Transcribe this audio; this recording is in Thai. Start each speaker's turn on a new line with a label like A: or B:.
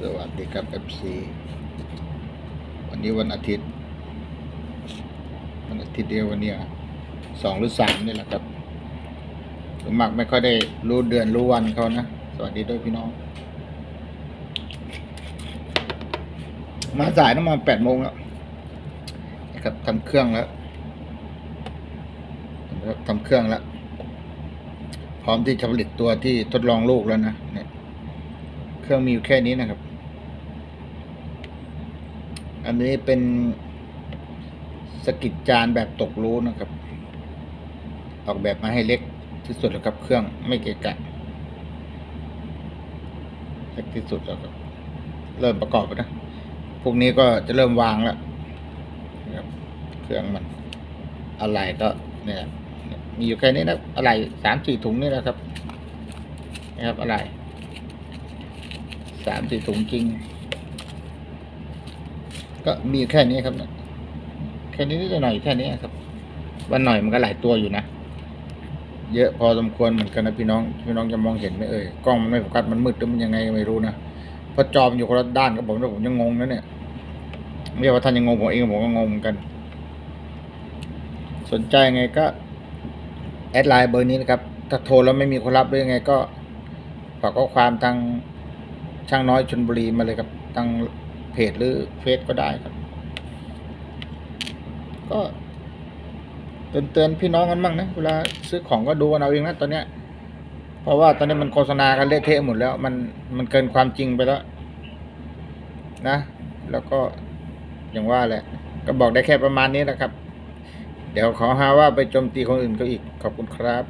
A: สวัสดีครับ FC วันนี้วันอาทิตย์ วันอาทิตย์เดียววันเนี้ยสองหรือสามนี่แหละครับสมักไม่ค่อยได้รู้เดือนรู้วันเขานะ สวัสดีด้วยพี่น้อง มาสายต้องมาแปดโมงแล้วนะครับทำเครื่องแล้วทำเครื่องแล้ว พร้อมที่จะผลิตตัวที่ทดลองลูกแล้วนะเนี่ย เครื่องมีอยู่แค่นี้นะครับ อันนี้เป็นสกิดจานแบบตกรู้นะครับ ออกแบบมาให้เล็กที่สุดแล้วครับเครื่องไม่เกะกะเล็กที่สุดแล้วครับ เริ่มประกอบนะ พวกนี้ก็จะเริ่มวางแล้วนะครับเครื่องมันอะไรก็เนี่ยมีอยู่แค่นี้นะอะไรสามสี่ถุงนี่แหละครับ นะครับอะไรสามสี่ถุงจริง ก็มีแค่นี้ครับนี่ยแค่นี้นิดหน่อยแค่นี้ครับ วันหน่อยมันก็หลายตัวอยู่นะเยอะพอสมควรเหมือนกันนะพี่น้องพี่น้องจะมองเห็นไหมเอ่ยกล้องมันไม่โฟกัสมันมืดหรือมันยังไงไม่รู้นะเพราะจอมอยู่คนละด้านกับผมแล้วผมยังงงนะเนี่ยไม่ว่าท่านยังงงผมเองผมก็งงเหมือนกัน สนใจไงก็แอดไลน์เบอร์นี้นะครับ ถ้าโทรแล้วไม่มีคนรับหรือยังไงก็ฝากข้อความทางช่างน้อยชนบุรีมาเลยครับทาง เพจหรือเฟซก็ได้ครับ ก็เตือนเตือนพี่น้องกันบ้างนะ เวลาซื้อของก็ดูกันเอาเองนะตอนเนี้ย เพราะว่าตอนนี้มันโฆษณากันเละเทะหมดแล้ว มันมันเกินความจริงไปแล้ว นะ แล้วก็อย่างว่าแหละ ก็บอกได้แค่ประมาณนี้แหละครับ เดี๋ยวขอหาว่าไปโจมตีคนอื่นเขาอีกขอบคุณครับ